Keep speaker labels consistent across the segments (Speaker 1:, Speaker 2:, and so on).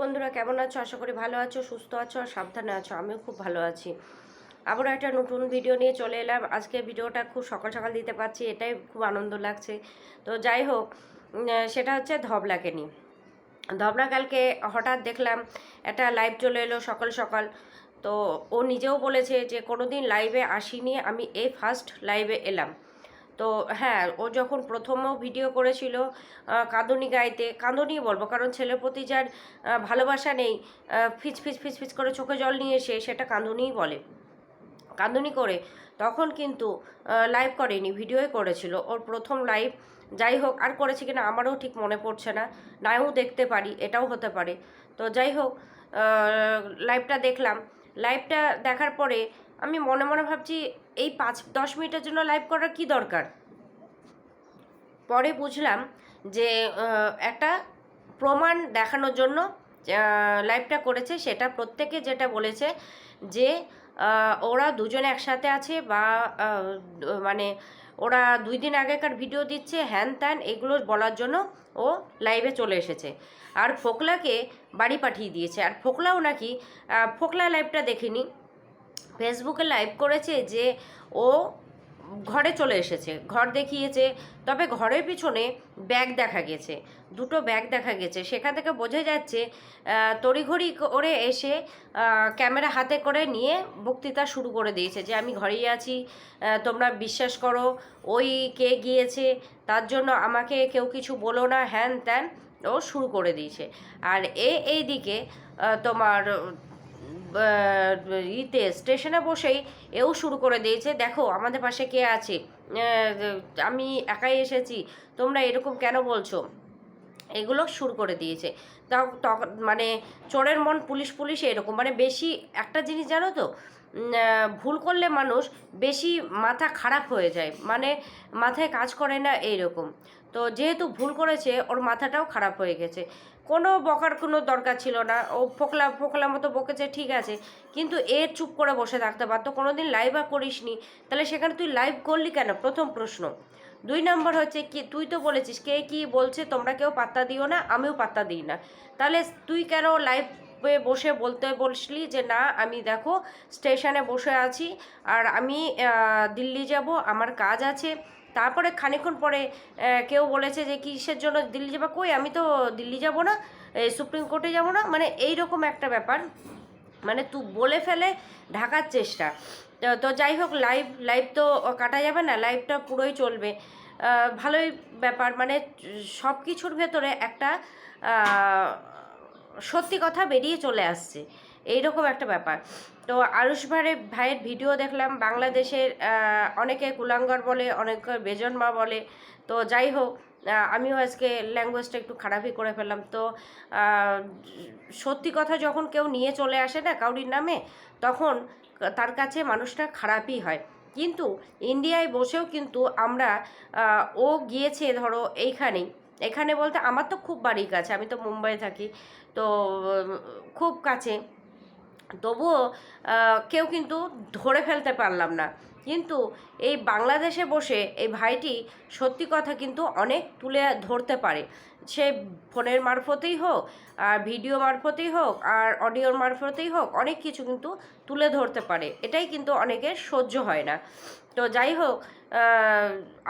Speaker 1: বন্ধুরা, কেমন আছো? আশা করি ভালো আছো, সুস্থ আছো আর সাবধানে আছো। আমিও খুব ভালো আছি। আবার একটা নতুন ভিডিও নিয়ে চলে এলাম। আজকে ভিডিওটা খুব সকাল সকাল দিতে পারছি, এটাই খুব আনন্দ লাগছে। তো যাই হোক সেটা হচ্ছে ধবলাকে নিয়ে। ধবলা কালকে হঠাৎ দেখলাম একটা লাইভ চলে এলো সকাল সকাল। তো ও নিজেও বলেছে যে কোনো দিন লাইভে আসিনি। আমি এই ফার্স্ট লাইভে এলাম। তো হ্যাঁ ও যখন প্রথমও ভিডিও করেছিল কাঁদুনি গাইতে, কাঁদুনি বলব কারণ ছেলের প্রতি যার ভালোবাসা নেই ফিচ ফিচ ফিচ ফিচ করে চোখে জল নিয়ে এসে সেটা কাঁদুনিই বলে। কাঁদুনি করে, তখন কিন্তু লাইভ করেনি ভিডিওই করেছিল। ওর প্রথম লাইভ যাই হোক, আর করেছে কিনা আমারও ঠিক মনে পড়ছে না, নাও দেখতে পারি, এটাও হতে পারে। তো যাই হোক লাইভটা দেখলাম। লাইভটা দেখার পরে আমি মনে মনে ভাবছি, এই পাঁচ, দশ মিনিটের জন্য লাইভ করার কি দরকার? পরে বুঝলাম যে একটা প্রমাণ দেখানোর জন্য লাইভটা করেছে, সেটা প্রত্যেকে যেটা বলেছে যে ওরা দুজনে একসাথে আছে বা মানে ওরা দুই দিন আগেকার ভিডিও দিচ্ছে হ্যান ত্যান, এগুলো বলার জন্য ও লাইভে চলে এসেছে। আর ফোকলাকে বাড়ি পাঠিয়ে দিয়েছে। আর ফোকলাও নাকি ফোকলা লাইভটা দেখিনি। ফেসবুকে লাইভ করেছে যে ও ঘরে চলে এসেছে। ঘর দেখিয়েছে, তবে ঘরের পিছনে ব্যাগ দেখা গেছে। দুটো ব্যাগ দেখা গেছে। সেখান থেকে বোঝা যাচ্ছে তড়িঘড়ি করে এসে ক্যামেরা হাতে করে নিয়ে বক্তৃতা শুরু করে দিয়েছে যে আমি ঘরেই আছি তোমরা বিশ্বাস করো, ওই কে গিয়েছে, তার জন্য আমাকে কেউ কিছু বলো না, হ্যান ত্যান, ও শুরু করে দিয়েছে। আর এ এই দিকে তোমার ইতে, স্টেশনে বসেই এও শুরু করে দিয়েছে। দেখো, আমাদের পাশে কে আছে? আমি একাই এসেছি। তোমরা এরকম কেন বলছো? এগুলো শুরু করে দিয়েছে। তা- মানে চোরের মন পুলিশ পুলিশ এরকম। মানে বেশি একটা জিনিস জানো তো? ভুল করলে মানুষ বেশি মাথা খারাপ হয়ে যায়। মানে মাথায় কাজ করে না এইরকম। তো যেহেতু ভুল করেছে, ওর মাথাটাও খারাপ হয়ে গেছে। কোনো বকার কোনো দরকার ছিল না। ও ফোকলা ফোকলা মতো বকেছে, ঠিক আছে। কিন্তু এ চুপ করে বসে থাকতে পারতো। কোনো দিন লাইভ আর করিসনি। তাহলে সেখানে তুই লাইভ করলি কেন? প্রথম প্রশ্ন। দুই নম্বর হচ্ছে কি, তুই তো বলেছিস, কে কি বলছে তোমরা কেউ পাত্তা দিও না, আমিও পাত্তা দিই না। তাহলে তুই কেন লাইভে বসে বলতে বসলি যে, না, আমি দেখো, স্টেশনে বসে আছি আর আমি দিল্লি যাব, আমার কাজ আছে। তারপরে খানিক্ষণ পরে কেউ বলেছে যে, কিসের জন্য দিল্লি যাবা? কই, আমি তো দিল্লি যাব না সুপ্রিম কোর্টে যাব না। মানে এই রকম একটা ব্যাপার। মানে তু বলে ফেলে ঢাকার চেষ্টা। তো- যাই হোক, লাইভ লাইভ তো কাটা যাবে না, লাইভটা পুরোই চলবে। ভালোই ব্যাপার। মানে সব কিছুর ভেতরে একটা সত্যি কথা বেরিয়ে চলে আসছে। এইরকম একটা ব্যাপার। তো আরুষ ভাইয়ের ভাইয়ের ভিডিও দেখলাম, বাংলাদেশের অনেকে কুলাঙ্গর বলে, অনেকে বেজন্মা বলে। তো যাই হোক আমিও আজকে ল্যাঙ্গুয়েজটা একটু খারাপই করে ফেললাম। তো সত্যি কথা যখন কেউ নিয়ে চলে আসে না কাউরির নামে, তখন তার কাছে মানুষটা খারাপই হয়। কিন্তু ইন্ডিয়ায় বসেও কিন্তু আমরা ও গিয়েছে ধরো এইখানেই। এখানে বলতে আমার তো খুব বাড়ি কাছে, আমি তো মুম্বাই থাকি, তো খুব কাছে। তবুও কেউ কিন্তু ধরে ফেলতে পারলাম না। কিন্তু এই বাংলাদেশে বসে এই ভাইটি সত্যি কথা কিন্তু অনেক তুলে ধরতে পারে। সে ফোনের মারফতেই হোক, আর ভিডিও মারফতেই হোক, আর অডিওর মারফতেই হোক, অনেক কিছু কিন্তু তুলে ধরতে পারে। এটাই কিন্তু অনেকের সহ্য হয় না। তো যাই হোক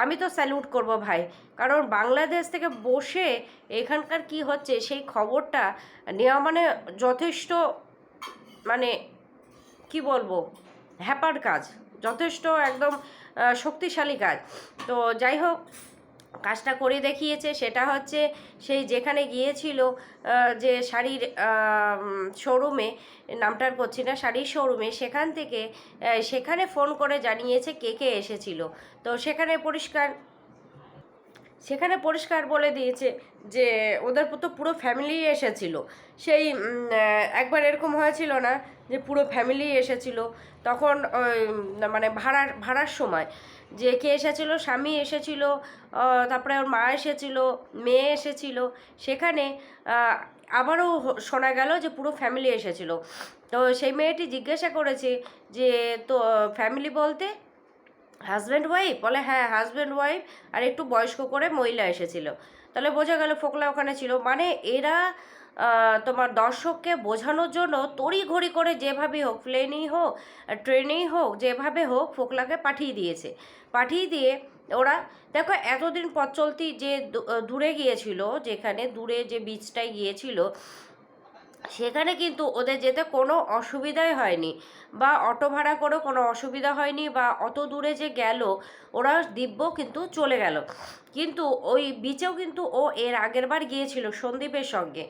Speaker 1: আমি তো স্যালুট করব ভাই। কারণ বাংলাদেশ থেকে বসে এখানকার কি হচ্ছে সেই খবরটা নেওয়া মানে যথেষ্ট মানে কি বলব? হ্যাপার কাজ। যথেষ্ট একদম শক্তিশালী কাজ। তো যাই হোক, কাজটা করে দেখিয়েছে। সেটা হচ্ছে সেই যেখানে গিয়েছিল যে শাড়ির শোরুমে, নামটার করছি না, শাড়ির শোরুমে, সেখান থেকে সেখানে ফোন করে জানিয়েছে কে কে এসেছিল। তো সেখানে পরিষ্কার সেখানে পরিষ্কার বলে দিয়েছে যে ওদের তো পুরো ফ্যামিলি এসেছিল। সেই একবার এরকম হয়েছিল না যে পুরো ফ্যামিলি এসেছিল। তখন মানে ভাড়ার ভাড়ার সময় যে কে এসেছিল, স্বামী এসেছিল তারপরে ওর মা এসেছিল, মেয়ে এসেছিল। সেখানে আবারও শোনা গেল যে পুরো ফ্যামিলি এসেছিল। তো সেই মেয়েটি জিজ্ঞাসা করেছে যে, তো ফ্যামিলি বলতে হাজব্যান্ড ওয়াইফ? বলে হ্যাঁ হাজব্যান্ড ওয়াইফ আর একটু বয়স্ক করে মহিলা এসেছিল। তাহলে বোঝা গেল ফোকলা ওখানে ছিল। মানে এরা তোমার দর্শককে বোঝানোর জন্য তড়িঘড়ি করে যেভাবে হোক প্লেনেই হোক, ট্রেনেই হোক, যেভাবে হোক ফোকলাকে পাঠিয়ে দিয়েছে। পাঠিয়ে দিয়ে ওরা, দেখো এতদিন পথ চলতি যে দূরে গিয়েছিল, যেখানে দূরে যে বীজটায় গিয়েছিল সেখানে কিন্তু ওদের যেতে কোনো অসুবিধাই হয়নি বা অটো ভাড়া করেও কোনো অসুবিধা হয়নি বা অত দূরে যে গেল, ওরা দিব্য কিন্তু চলে গেল। কিন্তু ওই বিচেও কিন্তু ও এর আগের বার গিয়েছিল সন্দীপের সঙ্গে।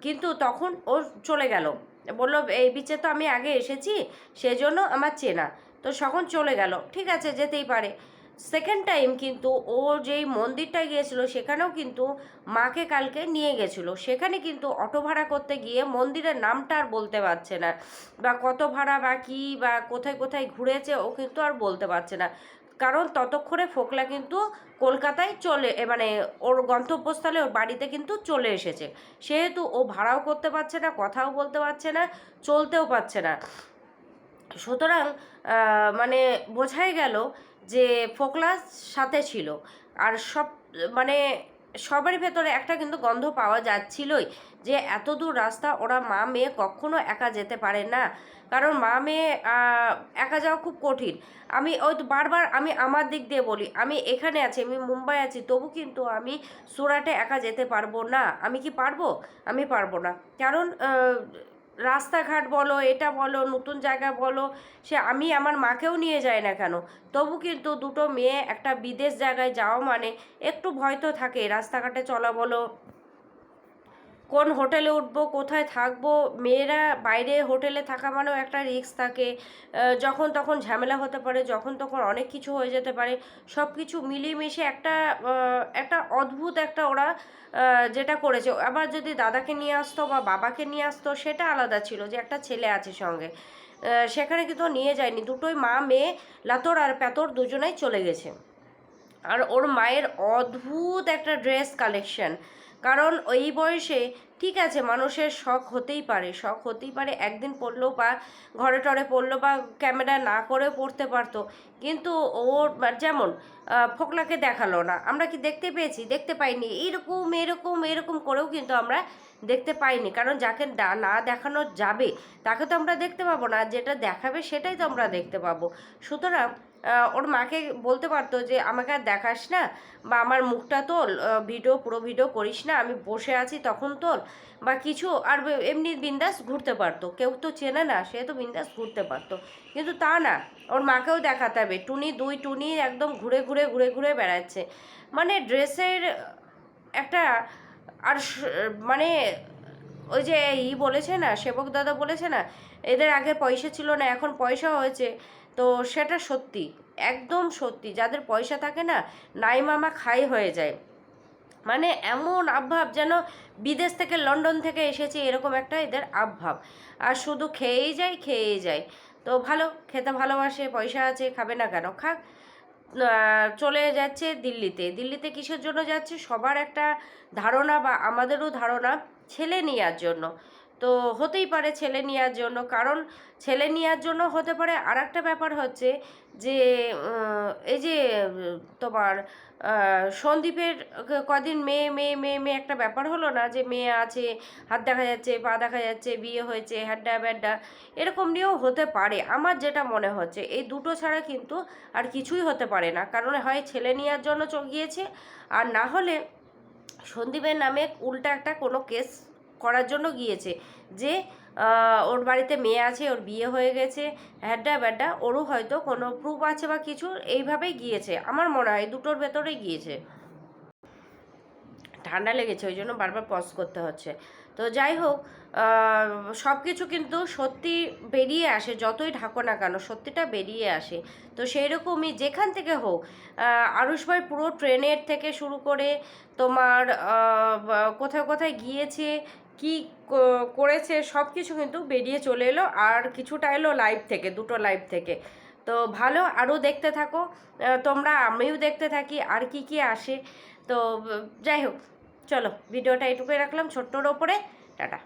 Speaker 1: কিন্তু তখন ও চলে গেল। বলল, এই বিচে তো আমি আগে এসেছি, সেজন্য আমার চেনা। তো তখন চলে গেল। ঠিক আছে, যেতেই পারে। সেকেন্ড টাইম কিন্তু ও যেই মন্দিরটায় গিয়েছিল, সেখানেও কিন্তু মাকে কালকে নিয়ে গেছিল। সেখানে কিন্তু অটো ভাড়া করতে গিয়ে মন্দিরের নামটা আর বলতে পারছে না। বা কত ভাড়া বা কী বা কোথায় কোথায় ঘুরেছে, ও কিন্তু আর বলতে পারছে না। কারণ ততক্ষণে ফোকলা কিন্তু কলকাতায় চলে মানে ওর গন্তব্যস্থলে ওর বাড়িতে কিন্তু চলে এসেছে। সেহেতু ও ভাড়াও করতে পারছে না, কথাও বলতে পারছে না, চলতেও পারছে না। সুতরাং মানে বোঝাই গেল যে ফোকলাস সাথে ছিল। আর সব মানে সবারই ভেতরে একটা কিন্তু গন্ধ পাওয়া যাচ্ছিলই যে এত দূর রাস্তা ওরা মা মেয়ে কখনো একা যেতে পারে না। কারণ মা মেয়ে একা যাওয়া খুব কঠিন। আমি ওই বারবার আমি আমার দিক দিয়ে বলি, আমি এখানে আছি, আমি মুম্বাই আছি, তবু কিন্তু আমি সুরাটে একা যেতে পারব না। আমি কি পারব? আমি পারব না। কারণ রাস্তাঘাট বলো, এটা বলো, নতুন জায়গা বলো, সে আমি আমার মাকেও নিয়ে যাই না কেন? তবু কিন্তু দুটো মেয়ে একটা বিদেশ জায়গায় যাওয়া মানে একটু ভয় তো থাকে রাস্তাঘাটে চলা বলো কোন হোটেলে উঠবো, কোথায় থাকব, মেয়েরা বাইরে হোটেলে থাকা মানেও একটা রিস্ক থাকে। যখন তখন ঝামেলা হতে পারে, যখন তখন অনেক কিছু হয়ে যেতে পারে। সব কিছু মিলিয়ে একটা একটা অদ্ভুত একটা ওরা যেটা করেছে। আবার যদি দাদাকে নিয়ে আসতো বা বাবাকে নিয়ে আসতো, সেটা আলাদা ছিল যে একটা ছেলে আছে সঙ্গে। সেখানে কিন্তু নিয়ে যায়নি। দুটোই মা, মেয়ে, লাতর আর প্যাতর দুজনেই চলে গেছে। আর ওর মায়ের অদ্ভুত একটা ড্রেস কালেকশন। কারণ ওই বয়সে ঠিক আছে, মানুষের শখ হতেই পারে, শখ হতেই পারে, একদিন পড়ল বা ঘরে টরে পড়ল বা ক্যামেরা না করেও পড়তে পারতো। কিন্তু ওর যেমন ফোকলাকে দেখাল না, আমরা কি দেখতে পেয়েছি? দেখতে পাইনি। এইরকম এরকম এরকম করেও কিন্তু আমরা দেখতে পাইনি। কারণ যাকে না দেখানো যাবে, তাকে তো আমরা দেখতে পাবো না, যেটা দেখাবে সেটাই তো আমরা দেখতে পাবো। সুতরাং ওর মাকে বলতে পারতো যে, আমাকে আর দেখাস না বা আমার মুখটা তোল ভিডিও, পুরো ভিডিও করিস না, আমি বসে আছি তখন তোল বা কিছু, আর এমনি বিন্দাস ঘুরতে পারতো। কেউ তো চেনে না, সে তো বিন্দাস ঘুরতে পারতো। কিন্তু তা না, ওর মাকেও দেখাতে হবে। টুনি, দুই টুনি একদম ঘুরে ঘুরে ঘুরে ঘুরে বেড়াচ্ছে। মানে ড্রেসের একটা, আর মানে ওই যে ই বলেছে না, সেবক দাদা বলেছে না, এদের আগে পয়সা ছিল না, এখন পয়সা হয়েছে। তো সেটা সত্যি, একদম সত্যি। যাদের পয়সা থাকে না নাই মামা খাই হয়ে যায়। মানে এমন আবভাব যেন বিদেশ থেকে লন্ডন থেকে এসেছে এরকম একটা এদের আবভাব। আর শুধু খেয়েই যায় খেয়েই যায়। তো ভালো, খেতে ভালোবাসে, পয়সা আছে, খাবে না কেন? খাক। চলে যাচ্ছে দিল্লিতে। দিল্লিতে কিসের জন্য যাচ্ছে? সবার একটা ধারণা বা আমাদেরও ধারণা ছেলে নেওয়ার জন্য। তো হতেই পারে ছেলে নেওয়ার জন্য। কারণ ছেলে নেওয়ার জন্য হতে পারে আর একটা ব্যাপার হচ্ছে যে এই যে, তোমার সন্দীপের কদিন মেয়ে মেয়ে মেয়ে মেয়ে একটা ব্যাপার হলো না যে মেয়ে আছে, হাত দেখা যাচ্ছে, পা দেখা যাচ্ছে, বিয়ে হয়েছে, হ্যাড্ডা ব্যাড্ডা, এরকম নিয়েও হতে পারে। আমার যেটা মনে হচ্ছে, এই দুটো ছাড়া কিন্তু আর কিছুই হতে পারে না। কারণ হয় ছেলে নেওয়ার জন্য চ- গিয়েছে আর না হলে সন্দীপের নামে উল্টা একটা কোনো কেস করার জন্য গিয়েছে। যে ওর বাড়িতে মেয়ে আছে, ওর বিয়ে হয়ে গেছে, হ্যাড্ডা ব্যাড্ডা, ওরও হয়তো কোনো প্রুফ আছে বা কিছু, এইভাবেই গিয়েছে। আমার মনে হয় দুটোর ভেতরেই গিয়েছে। ঠান্ডা লেগেছে, ওই জন্য বারবার পজ করতে হচ্ছে। তো যাই হোক সব কিছু কিন্তু সত্যি বেরিয়ে আসে, যতই ঢাকো না কেন, সত্যিটা বেরিয়ে আসে। তো সেই রকমই যেখান থেকে হোক আরুষ ভাই পুরো ট্রেনের থেকে শুরু করে তোমার কোথায় কোথায় গিয়েছে, কি করেছে সব কিছু কিন্তু বেরিয়ে চলে এলো, আর কিছুটা এলো লাইভ থেকে, দুটো লাইভ থেকে। তো ভালো আরও দেখতে থাকো। তোমরা, আমিও দেখতে থাকি, আর কি কি আসে। তো যাই হোক। চলো ভিডিওটা এটুকুই রাখলাম ছোট্টর ওপরে টাটা।